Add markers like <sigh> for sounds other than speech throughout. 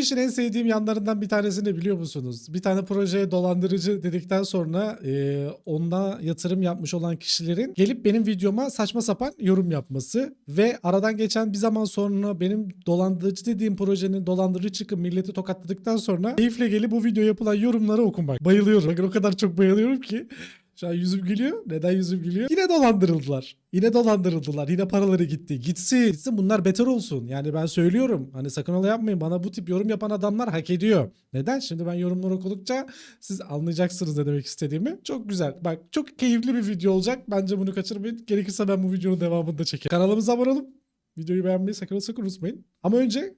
işin en sevdiğim yanlarından bir tanesini biliyor musunuz? Bir tane projeye dolandırıcı dedikten sonra e, onda yatırım yapmış olan kişilerin gelip benim videoma saçma sapan yorum yapması ve aradan geçen bir zaman sonra benim dolandırıcı dediğim projenin dolandırıcı çıkıp milleti tokatladıktan sonra keyifle gelip bu video yapılan yorumları okumak. Bayılıyorum. Bakın o kadar çok bayılıyorum ki. Şu an yüzüm gülüyor. Neden yüzüm gülüyor? Yine dolandırıldılar. Yine dolandırıldılar. Yine paraları gitti. Gitsin. Gitsin bunlar beter olsun. Yani ben söylüyorum. Hani sakın ola yapmayın. Bana bu tip yorum yapan adamlar hak ediyor. Neden? Şimdi ben yorumları okudukça siz anlayacaksınız ne demek istediğimi. Çok güzel. Bak çok keyifli bir video olacak. Bence bunu kaçırmayın. Gerekirse ben bu videonun devamını da çekerim. Kanalımıza abone olun. Videoyu beğenmeyi sakın sakın unutmayın. Ama önce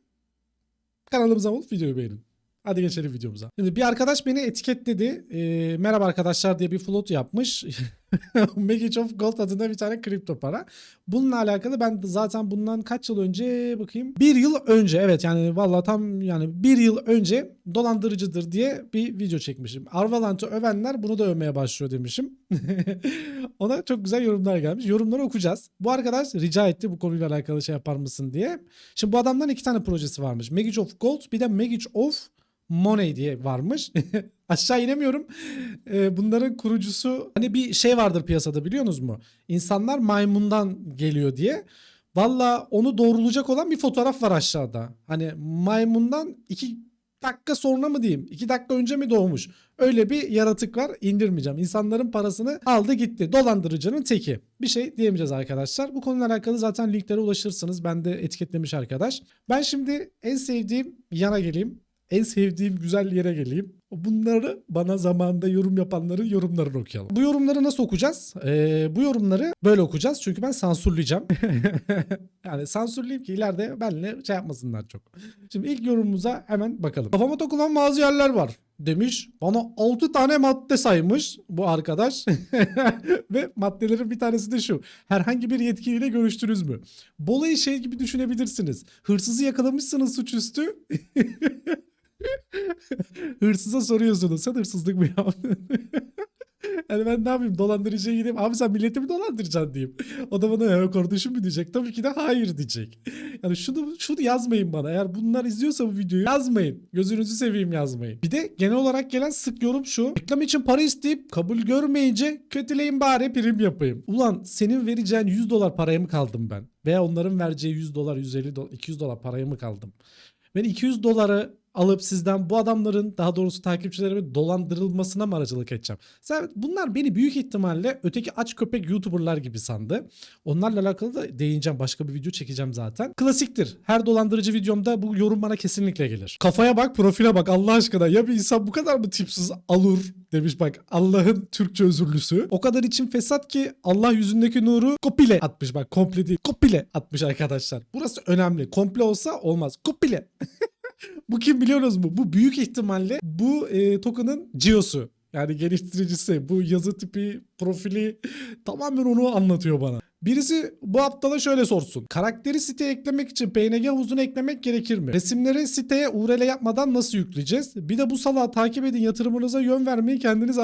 kanalımıza abone olup videoyu beğenin. Hadi geçelim videomuza. Şimdi bir arkadaş beni etiketledi. Ee, merhaba arkadaşlar diye bir float yapmış. <laughs> Magic of Gold adında bir tane kripto para. Bununla alakalı ben zaten bundan kaç yıl önce bakayım. Bir yıl önce evet yani vallahi tam yani bir yıl önce dolandırıcıdır diye bir video çekmişim. Arvalant'ı övenler bunu da övmeye başlıyor demişim. <laughs> Ona çok güzel yorumlar gelmiş. Yorumları okuyacağız. Bu arkadaş rica etti bu konuyla alakalı şey yapar mısın diye. Şimdi bu adamdan iki tane projesi varmış. Magic of Gold bir de Magic of Money diye varmış. <laughs> Aşağı inemiyorum. Ee, bunların kurucusu hani bir şey vardır piyasada biliyorsunuz mu? İnsanlar maymundan geliyor diye. Valla onu doğrulayacak olan bir fotoğraf var aşağıda. Hani maymundan iki dakika sonra mı diyeyim? iki dakika önce mi doğmuş? Öyle bir yaratık var. indirmeyeceğim. İnsanların parasını aldı gitti. Dolandırıcının teki. Bir şey diyemeyeceğiz arkadaşlar. Bu konuyla alakalı zaten linklere ulaşırsınız. Ben de etiketlemiş arkadaş. Ben şimdi en sevdiğim yana geleyim en sevdiğim güzel yere geleyim. Bunları bana zamanında yorum yapanların yorumlarını okuyalım. Bu yorumları nasıl okuyacağız? Ee, bu yorumları böyle okuyacağız çünkü ben sansürleyeceğim. <laughs> yani sansürleyeyim ki ileride benimle şey yapmasınlar çok. Şimdi ilk yorumumuza hemen bakalım. Kafama takılan bazı yerler var demiş. Bana 6 tane madde saymış bu arkadaş. <laughs> Ve maddelerin bir tanesi de şu. Herhangi bir yetkiliyle görüştünüz mü? Bolayı şey gibi düşünebilirsiniz. Hırsızı yakalamışsınız suçüstü. <laughs> Hırsıza soruyorsunuz. Sen hırsızlık mı yaptın? <laughs> Yani ben ne yapayım dolandırıcıya gideyim. Abi sen milleti mi dolandıracaksın diyeyim. O da bana ya kardeşim mi diyecek. Tabii ki de hayır diyecek. Yani şunu şunu yazmayın bana. Eğer bunlar izliyorsa bu videoyu yazmayın. Gözünüzü seveyim yazmayın. Bir de genel olarak gelen sık yorum şu. Reklam için para isteyip kabul görmeyince kötüleyin bari prim yapayım. Ulan senin vereceğin 100 dolar paraya mı kaldım ben? Veya onların vereceği 100 dolar, 150 dolar, 200 dolar paraya mı kaldım? Ben 200 doları alıp sizden bu adamların daha doğrusu takipçilerimin dolandırılmasına mı aracılık edeceğim? Sen, bunlar beni büyük ihtimalle öteki aç köpek YouTuber'lar gibi sandı. Onlarla alakalı da değineceğim. Başka bir video çekeceğim zaten. Klasiktir. Her dolandırıcı videomda bu yorum bana kesinlikle gelir. Kafaya bak, profile bak Allah aşkına. Ya bir insan bu kadar mı tipsiz alır demiş bak Allah'ın Türkçe özürlüsü. O kadar için fesat ki Allah yüzündeki nuru kopile atmış bak komple değil kopile atmış arkadaşlar. Burası önemli. Komple olsa olmaz. Kopile. <laughs> bu kim biliyorsunuz mu? Bu büyük ihtimalle bu e, token'ın CEO'su. Yani geliştiricisi bu yazı tipi profili tamamen onu anlatıyor bana. Birisi bu aptala şöyle sorsun. Karakteri siteye eklemek için PNG havuzunu eklemek gerekir mi? Resimleri siteye URL yapmadan nasıl yükleyeceğiz? Bir de bu salağı takip edin yatırımınıza yön vermeyi kendiniz <laughs>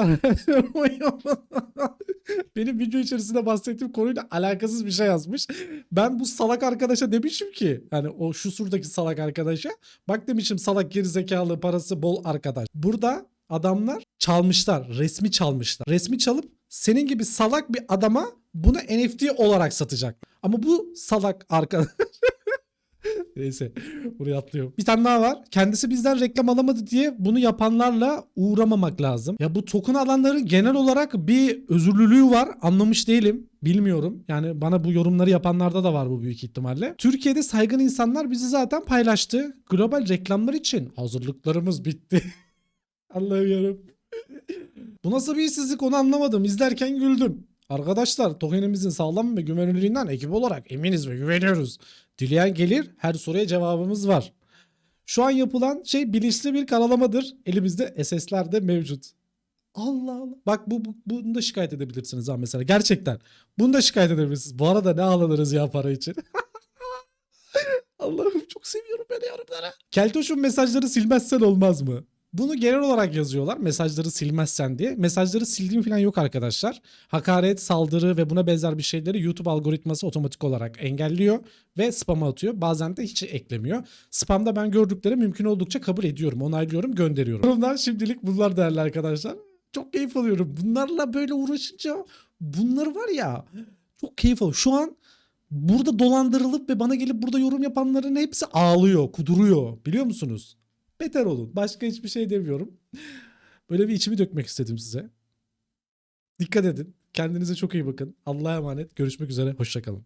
Benim video içerisinde bahsettiğim konuyla alakasız bir şey yazmış. Ben bu salak arkadaşa demişim ki hani o şu surdaki salak arkadaşa bak demişim salak gerizekalı parası bol arkadaş. Burada adamlar çalmışlar. Resmi çalmışlar. Resmi çalıp senin gibi salak bir adama bunu NFT olarak satacak. Ama bu salak arkadaş <laughs> Neyse buraya atlıyorum. Bir tane daha var. Kendisi bizden reklam alamadı diye bunu yapanlarla uğramamak lazım. Ya bu token alanların genel olarak bir özürlülüğü var. Anlamış değilim. Bilmiyorum. Yani bana bu yorumları yapanlarda da var bu büyük ihtimalle. Türkiye'de saygın insanlar bizi zaten paylaştı. Global reklamlar için hazırlıklarımız bitti. <laughs> Allah'ım yarabbim. bu nasıl bir işsizlik onu anlamadım. İzlerken güldüm. Arkadaşlar tokenimizin sağlam ve güvenilirliğinden ekip olarak eminiz ve güveniyoruz. Dileyen gelir her soruya cevabımız var. Şu an yapılan şey bilinçli bir karalamadır. Elimizde SS'ler de mevcut. Allah Allah. Bak bu, bu bunu da şikayet edebilirsiniz ha mesela. Gerçekten. Bunu da şikayet edebilirsiniz. Bu arada ne ağlanırız ya para için. <laughs> Allah'ım çok seviyorum beni yorumlara. Keltoş'un mesajları silmezsen olmaz mı? Bunu genel olarak yazıyorlar mesajları silmezsen diye. Mesajları sildiğim falan yok arkadaşlar. Hakaret, saldırı ve buna benzer bir şeyleri YouTube algoritması otomatik olarak engelliyor ve spam'a atıyor. Bazen de hiç eklemiyor. Spam'da ben gördükleri mümkün oldukça kabul ediyorum, onaylıyorum, gönderiyorum. Yorumlar şimdilik bunlar değerli arkadaşlar. Çok keyif alıyorum. Bunlarla böyle uğraşınca bunları var ya çok keyif alıyorum. Şu an burada dolandırılıp ve bana gelip burada yorum yapanların hepsi ağlıyor, kuduruyor. Biliyor musunuz? Beter olun. Başka hiçbir şey demiyorum. Böyle bir içimi dökmek istedim size. Dikkat edin. Kendinize çok iyi bakın. Allah'a emanet. Görüşmek üzere. Hoşçakalın.